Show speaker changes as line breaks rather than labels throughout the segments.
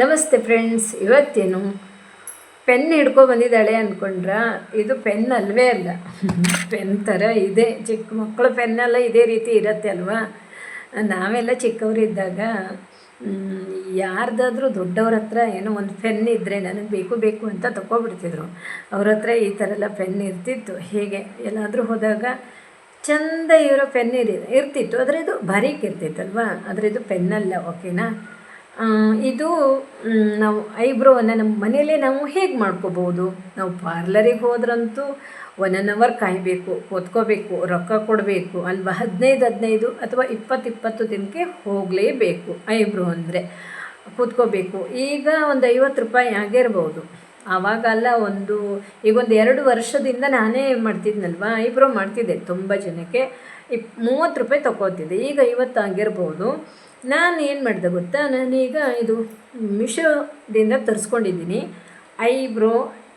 ನಮಸ್ತೆ ಫ್ರೆಂಡ್ಸ್, ಇವತ್ತೇನು ಪೆನ್ ಹಿಡ್ಕೊ ಬಂದಿದ್ದಾಳೆ ಅಂದ್ಕೊಂಡ್ರ ಇದು ಪೆನ್ ಅಲ್ವೇ ಅಲ್ಲ. ಪೆನ್ ಥರ ಇದೆ. ಚಿಕ್ಕ ಮಕ್ಕಳು ಪೆನ್ನೆಲ್ಲ ಇದೇ ರೀತಿ ಇರುತ್ತೆ ಅಲ್ವಾ? ನಾವೆಲ್ಲ ಚಿಕ್ಕವರಿದ್ದಾಗ ಯಾರ್ದಾದ್ರೂ ದೊಡ್ಡವ್ರ ಹತ್ರ ಏನೋ ಒಂದು ಪೆನ್ ಇದ್ದರೆ ನನಗೆ ಬೇಕು ಬೇಕು ಅಂತ ತಗೊಬಿಡ್ತಿದ್ರು ಅವ್ರ ಹತ್ರ ಈ ಥರ ಎಲ್ಲ ಪೆನ್ ಇರ್ತಿತ್ತು. ಹೀಗೆ? ಎಲ್ಲಾದರೂ ಹೋದಾಗ ಚಂದ ಇರೋ ಪೆನ್ ಇರಿ, ಇರ್ತಿತ್ತು. ಆದರೆ ಇದು ಬಾರೀಕ್ ಇರ್ತಿತ್ತಲ್ವಾ? ಆದರೆ ಇದು ಪೆನ್ನಲ್ಲ ಓಕೆನಾ ಇದು ನಾವು ಐಬ್ರೋವನ್ನು ನಮ್ಮ ಮನೆಯಲ್ಲೇ ನಾವು ಹೇಗೆ ಮಾಡ್ಕೋಬೋದು ನಾವು ಪಾರ್ಲರಿಗೆ ಹೋದ್ರಂತೂ ಒನ್ ಆನ್ ಅವರ್ ಕಾಯಬೇಕು ಕೂತ್ಕೋಬೇಕು ರೊಕ್ಕ ಕೊಡಬೇಕು, ಅಲ್ವಾ? ಹದಿನೈದು ಹದಿನೈದು ಅಥವಾ ಇಪ್ಪತ್ತು ಇಪ್ಪತ್ತು ದಿನಕ್ಕೆ ಹೋಗಲೇಬೇಕು ಐಬ್ರೋ ಅಂದರೆ. ಕೂತ್ಕೋಬೇಕು. ಈಗ ಒಂದು ಐವತ್ತು ರೂಪಾಯಿ ಆಗಿರ್ಬೋದು. ಆವಾಗೆಲ್ಲ ಒಂದು, ಈಗ ಒಂದು ಎರಡು ವರ್ಷದಿಂದ ನಾನೇ ಮಾಡ್ತಿದ್ನಲ್ವಾ? ಐಬ್ರೋ ಮಾಡ್ತಿದ್ದೆ ತುಂಬ ಜನಕ್ಕೆ. ಇಪ್, ಮೂವತ್ತು ರೂಪಾಯಿ ತಗೋತಿದ್ದೆ ಈಗ ಇವತ್ತು ಆಗಿರ್ಬೋದು. ನಾನು ಏನು ಮಾಡಿದೆ ಗೊತ್ತಾ? ನಾನೀಗ ಇದು ಮಿಶೋದಿಂದ ತರಿಸ್ಕೊಂಡಿದ್ದೀನಿ. ಐಬ್ರೋ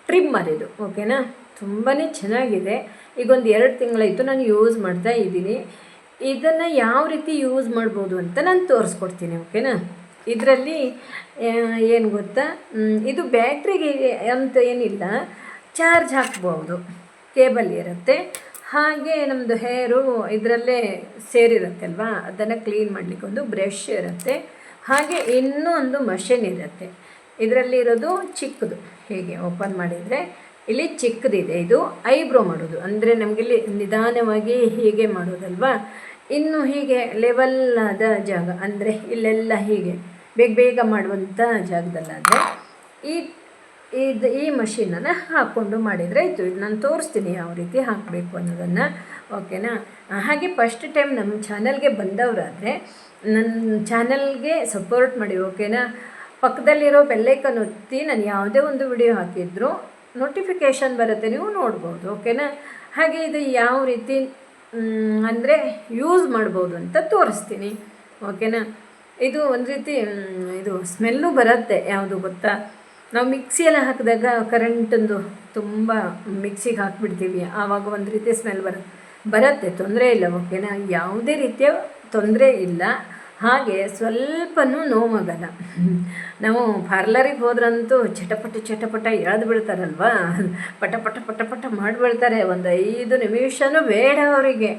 ಟ್ರಿಮ್ಮರ್ ಇದು, ಓಕೆನಾ? ತುಂಬಾ ಚೆನ್ನಾಗಿದೆ. ಈಗ ಒಂದು ಎರಡು ತಿಂಗಳಾಯಿತು ನಾನು ಯೂಸ್ ಮಾಡ್ತಾ ಇದ್ದೀನಿ. ಇದನ್ನು ಯಾವ ರೀತಿ ಯೂಸ್ ಮಾಡ್ಬೋದು ಅಂತ ನಾನು ತೋರಿಸ್ಕೊಡ್ತೀನಿ, ಓಕೆನಾ? ಇದರಲ್ಲಿ ಏನು ಗೊತ್ತಾ? ಇದು ಬ್ಯಾಟ್ರಿಗೆ ಅಂತ ಏನಿಲ್ಲ, ಚಾರ್ಜ್ ಹಾಕ್ಬೋದು. ಕೇಬಲ್ ಇರುತ್ತೆ. ಹಾಗೆ ನಮ್ಮದು ಹೇರು ಇದರಲ್ಲೇ ಸೇರಿರುತ್ತೆ ಅಲ್ವಾ ಅದನ್ನು ಕ್ಲೀನ್ ಮಾಡಲಿಕ್ಕೆ ಒಂದು ಬ್ರಷ್ ಇರುತ್ತೆ. ಹಾಗೆ ಇನ್ನೂ ಒಂದು ಮಷಿನ್ ಇರುತ್ತೆ. ಇದರಲ್ಲಿ ಇರೋದು ಚಿಕ್ಕದು. ಹೀಗೆ ಓಪನ್ ಮಾಡಿದರೆ ಇಲ್ಲಿ ಚಿಕ್ಕದಿದೆ ಇದು. ಐಬ್ರೋ ಮಾಡೋದು. ಅಂದರೆ ನಮಗಿಲ್ಲಿ ನಿಧಾನವಾಗಿ ಹೀಗೆ ಮಾಡೋದಲ್ವಾ? ಇನ್ನು ಹೀಗೆ ಲೆವೆಲ್ಲಾದ ಜಾಗ. ಅಂದರೆ ಇಲ್ಲೆಲ್ಲ ಹೀಗೆ ಬೇಗ ಬೇಗ ಮಾಡುವಂಥ ಜಾಗದಲ್ಲಾದರೆ ಈ ಇದು ಈ ಮಷೀನನ್ನು ಹಾಕ್ಕೊಂಡು ಮಾಡಿದರೆ ಆಯಿತು. ಇದು ನಾನು ತೋರಿಸ್ತೀನಿ ಯಾವ ರೀತಿ ಹಾಕಬೇಕು ಅನ್ನೋದನ್ನು. ಓಕೆನಾ ಹಾಗೆ ಫಸ್ಟ್ ಟೈಮ್ ನಮ್ಮ ಚಾನಲ್ಗೆ ಬಂದವರಾದರೆ ನನ್ನ ಚಾನಲ್ಗೆ ಸಪೋರ್ಟ್ ಮಾಡಿ ಓಕೆನಾ ಪಕ್ಕದಲ್ಲಿರೋ ಬೆಲ್ಲೈಕನ್ ಒತ್ತಿ ನಾನು ಯಾವುದೇ ಒಂದು ವಿಡಿಯೋ ಹಾಕಿದ್ರು ನೋಟಿಫಿಕೇಷನ್ ಬರುತ್ತೆ, ನೀವು ನೋಡ್ಬೋದು ಓಕೆನಾ ಹಾಗೆ ಇದು ಯಾವ ರೀತಿ ಅಂದರೆ ಯೂಸ್ ಮಾಡ್ಬೋದು ಅಂತ ತೋರಿಸ್ತೀನಿ ಓಕೆನಾ ಇದು ಒಂದು ರೀತಿ ಇದು ಸ್ಮೆಲ್ಲು ಬರುತ್ತೆ, ಯಾವುದು ಗೊತ್ತಾ? ನಾವು ಮಿಕ್ಸಿಯಲ್ಲಿ ಹಾಕಿದಾಗ ಕರೆಂಟೊಂದು ತುಂಬ ಮಿಕ್ಸಿಗೆ ಹಾಕಿಬಿಡ್ತೀವಿ. ಆವಾಗ ಒಂದು ರೀತಿ ಸ್ಮೆಲ್ ಬರುತ್ತೆ ಬರುತ್ತೆ. ತೊಂದರೆ ಇಲ್ಲ. ಓಕೆನಾ? ಯಾವುದೇ ರೀತಿಯ ತೊಂದರೆ ಇಲ್ಲ. ಹಾಗೆ ಸ್ವಲ್ಪನೂ ನೋವಾಗಲ್ಲ. ನಾವು ಪಾರ್ಲರಿಗೆ ಹೋದ್ರಂತೂ ಚಟಪಟ ಚಟಪಟ ಎಳೆದು ಬಿಡ್ತಾರಲ್ವಾ ಪಟ ಪಟ ಪಟ ಪಟ ಮಾಡಿಬಿಡ್ತಾರೆ ಒಂದು ಐದು ನಿಮಿಷನೂ ಬೇಡ ಅವರಿಗೆ.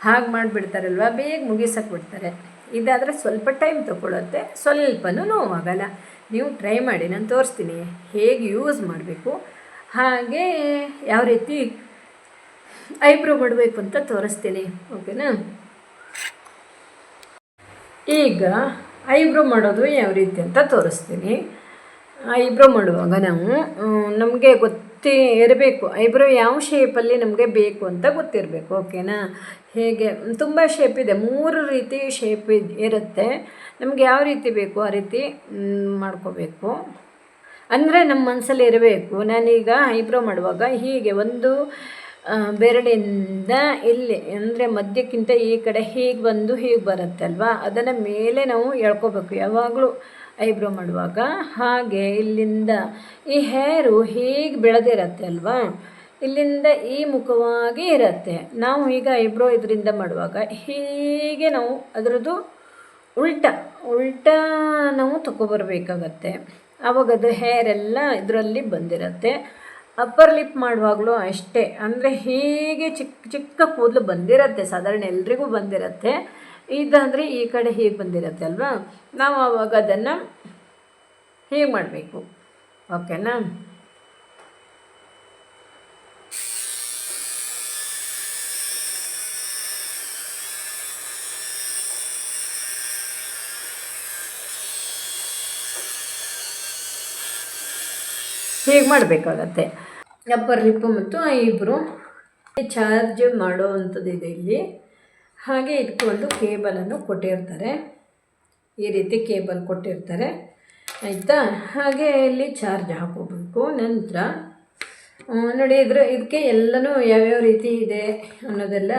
ಹಾಗೆ ಮಾಡಿಬಿಡ್ತಾರಲ್ವ? ಬೇಗ ಮುಗಿಸಕ್ಕೆ ಬಿಡ್ತಾರೆ. ಇದಾದರೆ ಸ್ವಲ್ಪ ಟೈಮ್ ತಗೊಳ್ಳುತ್ತೆ ಸ್ವಲ್ಪನೂ ನೋವಾಗಲ್ಲ. ನೀವು ಟ್ರೈ ಮಾಡಿ, ನಾನು ತೋರಿಸ್ತೀನಿ ಹೇಗೆ ಯೂಸ್ ಮಾಡಬೇಕು. ಹಾಗೆ ಯಾವ ರೀತಿ ಐಬ್ರೋ ಮಾಡಬೇಕು ಅಂತ ತೋರಿಸ್ತೀನಿ ಓಕೆನಾ ಈಗ ಐಬ್ರೋ ಮಾಡೋದು ಯಾವ ರೀತಿ ಅಂತ ತೋರಿಸ್ತೀನಿ. ಐಬ್ರೋ ಮಾಡುವಾಗ ನಾವು ನಮಗೆ ಗೊತ್ತೇ ಇರಬೇಕು. ಐಬ್ರೋ ಯಾವ ಶೇಪಲ್ಲಿ ನಮಗೆ ಬೇಕು ಅಂತ ಗೊತ್ತಿರಬೇಕು ಓಕೆನಾ ಹೇಗೆ? ತುಂಬ ಶೇಪ್ ಇದೆ. ಮೂರು ರೀತಿ ಶೇಪ್ ಇರುತ್ತೆ. ನಮಗೆ ಯಾವ ರೀತಿ ಬೇಕು ಆ ರೀತಿ ಮಾಡ್ಕೋಬೇಕು. ಅಂದರೆ ನಮ್ಮ ಮನಸ್ಸಲ್ಲಿ ಇರಬೇಕು. ನಾನೀಗ ಐಬ್ರೋ ಮಾಡುವಾಗ ಹೀಗೆ ಒಂದು ಬೆರಳಿಂದ ಇಲ್ಲಿ, ಅಂದರೆ ಮಧ್ಯಕ್ಕಿಂತ ಈ ಕಡೆ ಹೀಗೆ ಬಂದು ಹೀಗೆ ಬರುತ್ತೆ ಅಲ್ವಾ? ಅದನ್ನು ಮೇಲೆ ನಾವು ಎಳ್ಕೋಬೇಕು. ಯಾವಾಗಲೂ ಐಬ್ರೋ ಮಾಡುವಾಗ, ಹಾಗೆ ಇಲ್ಲಿಂದ ಈ ಹೇರು ಹೀಗೆ ಬೆಳೆದಿರತ್ತೆ ಅಲ್ವಾ? ಇಲ್ಲಿಂದ ಈ ಮುಖವಾಗಿ ಇರುತ್ತೆ. ನಾವು ಈಗ ಐಬ್ರೋ ಇದರಿಂದ ಮಾಡುವಾಗ ಹೀಗೆ ನಾವು ಅದರದ್ದು ಉಲ್ಟ ಉಲ್ಟ ನಾವು ತಗೊಬರ್ಬೇಕಾಗತ್ತೆ ಆವಾಗ ಅದು ಹೇರ್ ಎಲ್ಲ ಇದರಲ್ಲಿ ಬಂದಿರತ್ತೆ. ಅಪ್ಪರ್ ಲಿಪ್ ಮಾಡುವಾಗಲೂ ಅಷ್ಟೇ. ಅಂದರೆ ಹೀಗೆ ಚಿಕ್ಕ ಚಿಕ್ಕ ಕೂದಲು ಬಂದಿರತ್ತೆ. ಸಾಧಾರಣ ಎಲ್ರಿಗೂ ಬಂದಿರತ್ತೆ. ಇದಂದರೆ ಈ ಕಡೆ ಹೀಗೆ ಬಂದಿರತ್ತೆ ಅಲ್ವಾ? ನಾವು ಆವಾಗ ಅದನ್ನು ಹೀಗೆ ಮಾಡಬೇಕು. ಓಕೆನಾ? ಹೀಗೆ ಮಾಡಬೇಕಾಗತ್ತೆ. ಅಪ್ಪರ್ ಲಿಪ್ಪು ಮತ್ತು ಐಬ್ರು. ಚಾರ್ಜ್ ಮಾಡೋ ಅಂಥದ್ದು ಇದೆ ಇಲ್ಲಿ. ಹಾಗೆ ಇಟ್ಕೊಂಡು ಕೇಬಲನ್ನು ಕೊಟ್ಟಿರ್ತಾರೆ. ಈ ರೀತಿ ಕೇಬಲ್ ಕೊಟ್ಟಿರ್ತಾರೆ. ಆಯಿತಾ? ಹಾಗೆ ಇಲ್ಲಿ ಚಾರ್ಜ್ ಹಾಕೋಬೇಕು. ನಂತರ ನೋಡಿ, ಇದ್ರ, ಇದಕ್ಕೆ ಎಲ್ಲನೂ ಯಾವ್ಯಾವ ರೀತಿ ಇದೆ ಅನ್ನೋದೆಲ್ಲ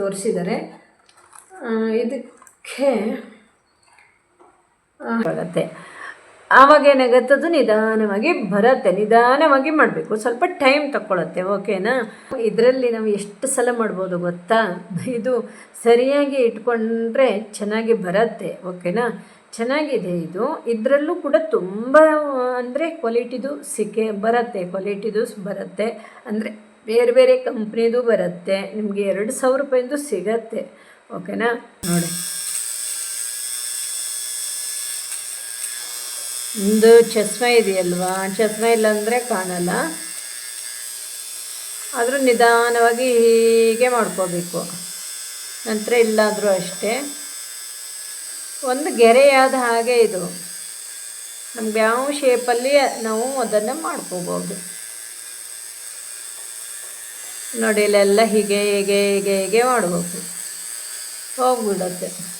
ತೋರಿಸಿದ್ದಾರೆ. ಇದಕ್ಕೆ ಆಗುತ್ತೆ ಆವಾಗ ಏನಾಗುತ್ತೆ ಅದು ನಿಧಾನವಾಗಿ ಬರುತ್ತೆ, ನಿಧಾನವಾಗಿ ಮಾಡಬೇಕು. ಸ್ವಲ್ಪ ಟೈಮ್ ತಕ್ಕೊಳತ್ತೆ ಓಕೆನಾ ಇದರಲ್ಲಿ ನಾವು ಎಷ್ಟು ಸಲ ಮಾಡ್ಬೋದು ಗೊತ್ತಾ? ಇದು ಸರಿಯಾಗಿ ಇಟ್ಕೊಂಡ್ರೆ ಚೆನ್ನಾಗಿ ಬರತ್ತೆ ಓಕೆನಾ ಚೆನ್ನಾಗಿದೆ ಇದು. ಇದರಲ್ಲೂ ಕೂಡ ತುಂಬ ಅಂದರೆ ಕ್ವಾಲಿಟಿದು ಸಿಕ್ಕೆ ಬರುತ್ತೆ ಕ್ವಾಲಿಟಿದು ಬರುತ್ತೆ. ಅಂದರೆ ಬೇರೆ ಬೇರೆ ಕಂಪ್ನಿದು ಬರುತ್ತೆ, ನಿಮಗೆ ಎರಡು ಸಾವಿರ ರೂಪಾಯಿಂದು ಸಿಗತ್ತೆ ಓಕೆನಾ ನೋಡಿ. ಒಂದು ಚಸ್ಮ ಇದೆಯಲ್ವಾ? ಚಸ್ಮ ಇಲ್ಲಾಂದರೆ ಕಾಣಲ್ಲ. ಆದರೂ ನಿಧಾನವಾಗಿ ಹೀಗೆ ಮಾಡ್ಕೋಬೇಕು. ನಂತರ ಇಲ್ಲಾದರೂ ಅಷ್ಟೇ. ಒಂದು ಗೆರೆಯಾದ ಹಾಗೆ ಇದು. ನಮ್ಗೆ ಯಾವ ಶೇಪಲ್ಲಿ ನಾವು ಅದನ್ನು ಮಾಡ್ಕೋಬೋದು. ನೋಡಿ, ಇಲ್ಲೆಲ್ಲ ಹೀಗೆ ಹೀಗೆ ಹೀಗೆ ಹೀಗೆ ಮಾಡ್ಬೋದು ಹೋಗ್ಬಿಡತ್ತೆ.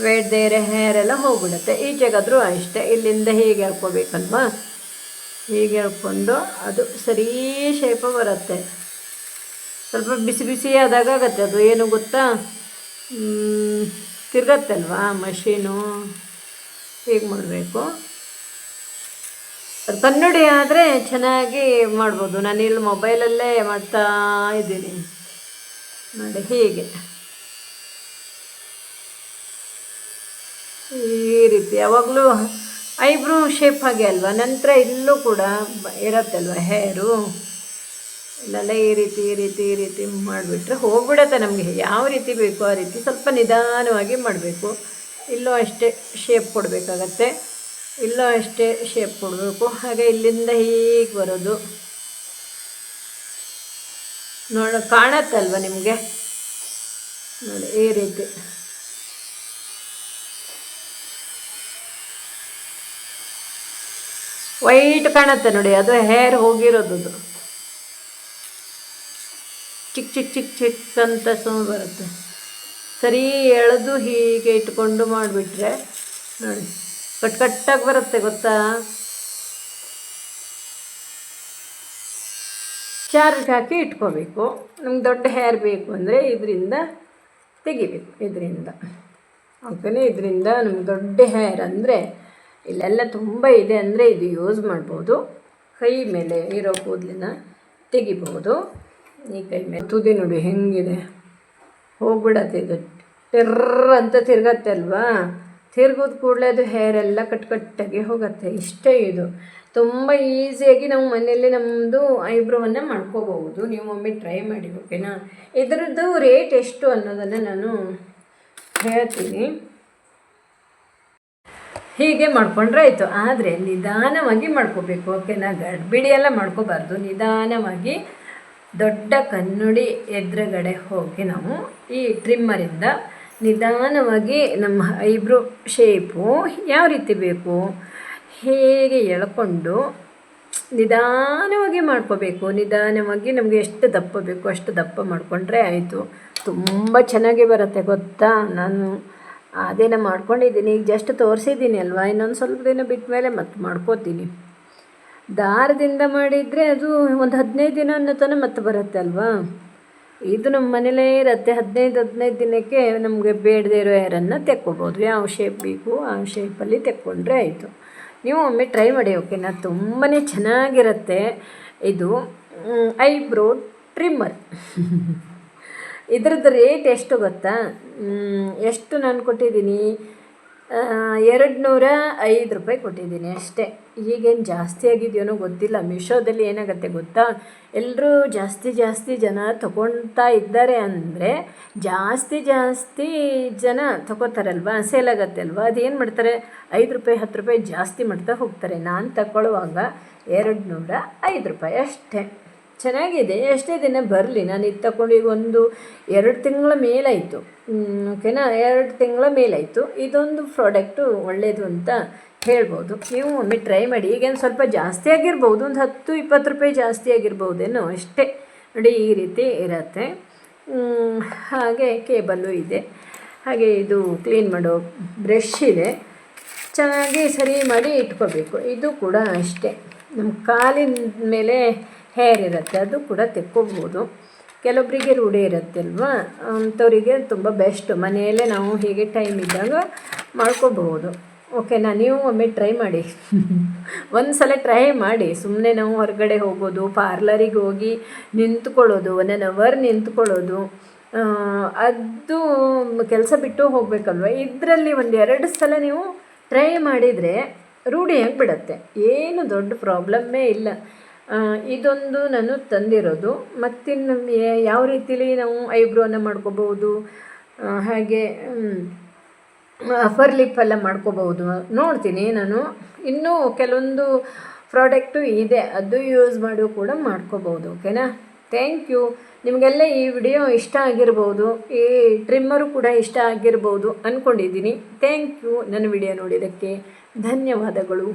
ಬೇಡದೇ ಹೇರ್ ಎಲ್ಲ ಹೋಗ್ಬಿಡುತ್ತೆ. ಈಚೆಗಾದರೂ ಅಷ್ಟೇ. ಇಲ್ಲಿಂದ ಹೀಗೆ ಹೇಳ್ಕೋಬೇಕಲ್ವಾ ಹೀಗೆ ಹೇಳ್ಕೊಂಡು ಅದು ಸರಿ ಶೇಪ ಬರುತ್ತೆ. ಸ್ವಲ್ಪ ಬಿಸಿ ಬಿಸಿ ಆದಾಗ ಆಗತ್ತೆ. ಅದು ಏನು ಗೊತ್ತಾ? ತಿರ್ಗತ್ತಲ್ವಾ ಮಷೀನು ಹೀಗೆ ಮಾಡಬೇಕು. ಅದು ಕನ್ನಡಿ ಆದರೆ ಚೆನ್ನಾಗಿ ಮಾಡ್ಬೋದು. ನಾನು ಇಲ್ಲಿ ಮೊಬೈಲಲ್ಲೇ ಮಾಡ್ತಾ ಇದ್ದೀನಿ. ನೋಡಿ ಹೀಗೆ. ಈ ರೀತಿ. ಯಾವಾಗಲೂ ಐಬ್ರೂ ಶೇಪ್ ಹಾಗೆ ಅಲ್ವಾ? ನಂತರ ಇಲ್ಲೂ ಕೂಡ ಇರತ್ತಲ್ವ ಹೇರು ಇಲ್ಲೆಲ್ಲ ಈ ರೀತಿ ಈ ರೀತಿ ಈ ರೀತಿ ಮಾಡಿಬಿಟ್ರೆ ಹೋಗ್ಬಿಡತ್ತೆ ನಮಗೆ. ಯಾವ ರೀತಿ ಬೇಕು ಆ ರೀತಿ ಸ್ವಲ್ಪ ನಿಧಾನವಾಗಿ ಮಾಡಬೇಕು. ಇಲ್ಲೂ ಅಷ್ಟೇ ಶೇಪ್ ಕೊಡಬೇಕಾಗತ್ತೆ. ಇಲ್ಲೂ ಅಷ್ಟೇ ಶೇಪ್ ಕೊಡಬೇಕು. ಹಾಗೆ ಇಲ್ಲಿಂದ ಹೀಗೆ ಬರೋದು. ನೋಡ, ಕಾಣತ್ತಲ್ವ ನಿಮಗೆ? ನೋಡಿ, ಈ ರೀತಿ. ವೈಟ್ ಕಾಣುತ್ತೆ ನೋಡಿ, ಅದು ಹೇರ್ ಹೋಗಿರೋದು ಚಿಕ್ಕ ಚಿಕ್ಕ ಚಿಕ್ಕ ಚಿಕ್ಕ ಅಂತ ಸುಮ್ಮ ಬರುತ್ತೆ. ಸರಿ, ಎಳೆದು ಹೀಗೆ ಇಟ್ಕೊಂಡು ಮಾಡಿಬಿಟ್ರೆ, ನೋಡಿ, ಕಟ್, ಕಟ್ಟಾಗಿ ಬರುತ್ತೆ, ಗೊತ್ತಾ? ಚಾರ್ಜ್ ಹಾಕಿ ಇಟ್ಕೋಬೇಕು. ನಮ್ಗೆ ದೊಡ್ಡ ಹೇರ್ ಬೇಕು ಅಂದರೆ ಇದರಿಂದ ತೆಗಿಬೇಕು, ಇದರಿಂದ. ಓಕೆನೇ ಇದರಿಂದ ನಮ್ಗೆ ದೊಡ್ಡ ಹೇರ್ ಅಂದರೆ ಇಲ್ಲೆಲ್ಲ ತುಂಬ ಇದೆ ಅಂದರೆ ಇದು ಯೂಸ್ ಮಾಡ್ಬೋದು. ಕೈ ಮೇಲೆ ಇರೋ ಕೂದಲಿನ ತೆಗಿಬಹುದು. ಈ ಕೈ ಮೇಲೆ ತುದಿ ನೋಡಿ ಹೆಂಗಿದೆ. ಹೋಗ್ಬಿಡತ್ತೆ ಇದು. ಟೆರ್ರ್ ಅಂತ ತಿರ್ಗತ್ತೆ ಅಲ್ವಾ? ತಿರ್ಗೋದು ಕೂಡಲೇ ಅದು ಹೇರ್ ಎಲ್ಲ ಕಟ್ ಹೋಗುತ್ತೆ. ಇಷ್ಟೇ ಇದು. ತುಂಬ ಈಸಿಯಾಗಿ ನಾವು ಮನೆಯಲ್ಲಿ ನಮ್ಮದು ಐಬ್ರೋವನ್ನು ಮಾಡ್ಕೋಬಹುದು. ನೀವು ಒಮ್ಮೆ ಟ್ರೈ ಮಾಡಿ ಓಕೆನಾ ಇದರದ್ದು ರೇಟ್ ಎಷ್ಟು ಅನ್ನೋದನ್ನು ನಾನು ಹೇಳ್ತೀನಿ. ಹೀಗೆ ಮಾಡ್ಕೊಂಡ್ರೆ ಆಯಿತು. ಆದರೆ ನಿಧಾನವಾಗಿ ಮಾಡ್ಕೋಬೇಕು ಓಕೆನಾ ಗಡ್ಬಿಡಿ ಎಲ್ಲ ಮಾಡ್ಕೋಬಾರ್ದು. ನಿಧಾನವಾಗಿ ದೊಡ್ಡ ಕನ್ನಡಿ ಎದುರುಗಡೆ ಹೋಗಿ ನಾವು ಈ ಟ್ರಿಮ್ಮರಿಂದ ನಿಧಾನವಾಗಿ ನಮ್ಮ ಐಬ್ರೋ ಶೇಪು ಯಾವ ರೀತಿ ಬೇಕು? ಹೇಗೆ ಎಳ್ಕೊಂಡು ನಿಧಾನವಾಗಿ ಮಾಡ್ಕೋಬೇಕು. ನಿಧಾನವಾಗಿ ನಮಗೆ ಎಷ್ಟು ದಪ್ಪ ಬೇಕು ಅಷ್ಟು ದಪ್ಪ ಮಾಡಿಕೊಂಡ್ರೆ ಆಯಿತು. ತುಂಬ ಚೆನ್ನಾಗಿ ಬರುತ್ತೆ, ಗೊತ್ತಾ? ನಾನು ಅದೇನ ಮಾಡ್ಕೊಂಡಿದ್ದೀನಿ. ಈಗ ಜಸ್ಟ್ ತೋರಿಸಿದ್ದೀನಿ ಅಲ್ವಾ? ಇನ್ನೊಂದು ಸ್ವಲ್ಪ ದಿನ ಬಿಟ್ಟ ಮೇಲೆ ಮತ್ತೆ ಮಾಡ್ಕೋತೀನಿ. ದಾರದಿಂದ ಮಾಡಿದರೆ ಅದು ಒಂದು ಹದಿನೈದು ದಿನ ಅನ್ನೋ ತನಕ ಮತ್ತೆ ಬರುತ್ತೆ ಅಲ್ವಾ? ಇದು ನಮ್ಮ ಮನೇಲೇ ಇರುತ್ತೆ. ಹದಿನೈದು ಹದಿನೈದು ದಿನಕ್ಕೆ ನಮಗೆ ಬೇಡದೇ ಇರೋ ಹೇರನ್ನು ತೆಕ್ಕೋಬೋದು. ಯಾವ ಶೇಪ್ ಬೇಕು, ಆ ಶೇಪಲ್ಲಿ ತೆಕ್ಕೊಂಡ್ರೆ ಆಯಿತು. ನೀವು ಒಮ್ಮೆ ಟ್ರೈ ಮಾಡಿ ಓಕೆನಾ ತುಂಬಾ ಚೆನ್ನಾಗಿರುತ್ತೆ. ಇದು ಐಬ್ರೋ ಟ್ರಿಮ್ಮರ್ ಇದ್ರದ್ದು ರೇಟ್ ಎಷ್ಟು ಗೊತ್ತಾ? ಎಷ್ಟು ನಾನು ಕೊಟ್ಟಿದ್ದೀನಿ? ಎರಡು ನೂರ ಐದು ರೂಪಾಯಿ ಕೊಟ್ಟಿದ್ದೀನಿ ಅಷ್ಟೇ. ಈಗೇನು ಜಾಸ್ತಿ ಆಗಿದೆಯೋನೋ ಗೊತ್ತಿಲ್ಲ. ಮೀಶೋದಲ್ಲಿ ಏನಾಗುತ್ತೆ ಗೊತ್ತಾ? ಎಲ್ಲರೂ ಜಾಸ್ತಿ ಜಾಸ್ತಿ ಜನ ತಗೊಳ್ತಾ ಇದ್ದಾರೆ ಅಂದರೆ ಜಾಸ್ತಿ ಜಾಸ್ತಿ ಜನ ತಗೋತಾರಲ್ವಾ? ಸೇಲ್ ಅಲ್ವಾ? ಅದೇನು ಮಾಡ್ತಾರೆ? ಐದು ರೂಪಾಯಿ, ಹತ್ತು ರೂಪಾಯಿ ಜಾಸ್ತಿ ಮಾಡ್ತಾ ಹೋಗ್ತಾರೆ. ನಾನು ತಗೊಳ್ಳುವಾಗ ಎರಡು ನೂರ ಐದು ರೂಪಾಯಿ ಅಷ್ಟೇ. ಚೆನ್ನಾಗಿದೆ. ಎಷ್ಟೇ ದಿನ ಬರಲಿ, ನಾನು ಇದು ತಗೊಂಡು ಈಗ ಒಂದು ಎರಡು ತಿಂಗಳ ಮೇಲಾಯಿತು. ಓಕೆನಾ ಎರಡು ತಿಂಗಳ ಮೇಲಾಯಿತು. ಇದೊಂದು ಪ್ರಾಡಕ್ಟು ಒಳ್ಳೆಯದು ಅಂತ ಹೇಳ್ಬೋದು. ನೀವು ಒಮ್ಮೆ ಟ್ರೈ ಮಾಡಿ. ಈಗೇನು ಸ್ವಲ್ಪ ಜಾಸ್ತಿ ಆಗಿರ್ಬೋದು, ಒಂದು ಹತ್ತು, ಇಪ್ಪತ್ತು ರೂಪಾಯಿ ಜಾಸ್ತಿ ಆಗಿರ್ಬೋದೇನೋ ಅಷ್ಟೇ. ನೋಡಿ, ಈ ರೀತಿ ಇರತ್ತೆ. ಹಾಗೆ ಕೇಬಲ್ಲು ಇದೆ. ಹಾಗೆ ಇದು ಕ್ಲೀನ್ ಮಾಡೋ ಬ್ರಷ್ ಇದೆ. ಚೆನ್ನಾಗಿ ಸರಿ ಮಾಡಿ ಇಟ್ಕೋಬೇಕು. ಇದು ಕೂಡ ಅಷ್ಟೇ. ನಮ್ಮ ಕಾಲಿನ ಮೇಲೆ ಹೇರ್ ಇರುತ್ತೆ ಅದು ಕೂಡ ತೆಕ್ಕೋಬೋದು. ಕೆಲವೊಬ್ಬರಿಗೆ ರೂಢಿ ಇರುತ್ತೆ ಅಲ್ವಾ ಅಂಥವರಿಗೆ ತುಂಬ ಬೆಸ್ಟ್ ಮನೆಯಲ್ಲೇ ನಾವು ಹೀಗೆ ಟೈಮ್ ಇದ್ದಾಗ ಮಾಡ್ಕೋಬಹುದು ಓಕೆನಾ ನೀವು ಒಮ್ಮೆ ಟ್ರೈ ಮಾಡಿ. ಒಂದು ಸಲ ಟ್ರೈ ಮಾಡಿ. ಸುಮ್ಮನೆ ನಾವು ಹೊರಗಡೆ ಹೋಗೋದು ಪಾರ್ಲರಿಗೆ ಹೋಗಿ ನಿಂತ್ಕೊಳ್ಳೋದು ಒನ್ ಆನ್ ಅವರ್ ನಿಂತ್ಕೊಳ್ಳೋದು ಅದು ಕೆಲಸ ಬಿಟ್ಟು ಹೋಗಬೇಕಲ್ವ? ಇದರಲ್ಲಿ ಒಂದು ಎರಡು ಸಲ ನೀವು ಟ್ರೈ ಮಾಡಿದರೆ ರೂಢಿಯಾಗಿ ಬಿಡತ್ತೆ ಏನು ದೊಡ್ಡ ಪ್ರಾಬ್ಲಮ್ಮೇ ಇಲ್ಲ. ಇದೊಂದು ನಾನು ತಂದಿರೋದು. ಮತ್ತಿನ್ನು ಯಾವ ರೀತಿಲಿ ನಾವು ಐಬ್ರೋನ ಮಾಡ್ಕೋಬಹುದು? ಹಾಗೆ ಅಫರ್ ಲಿಪ್ ಎಲ್ಲ ಮಾಡ್ಕೋಬಹುದು. ನೋಡ್ತೀನಿ ನಾನು. ಇನ್ನೂ ಕೆಲವೊಂದು ಪ್ರಾಡಕ್ಟು ಇದೆ. ಅದು ಯೂಸ್ ಮಾಡಿ ಕೂಡ ಮಾಡ್ಕೋಬೋದು ಓಕೆನಾ? Thank you. ನಿಮಗೆಲ್ಲ ಈ ವಿಡಿಯೋ ಇಷ್ಟ ಆಗಿರ್ಬೋದು. ಈ ಟ್ರಿಮ್ಮರು ಕೂಡ ಇಷ್ಟ ಆಗಿರ್ಬೋದು ಅಂದ್ಕೊಂಡಿದ್ದೀನಿ ಥ್ಯಾಂಕ್ ಯು. ನನ್ನ ವಿಡಿಯೋ ನೋಡಿದ್ದಕ್ಕೆ ಧನ್ಯವಾದಗಳು.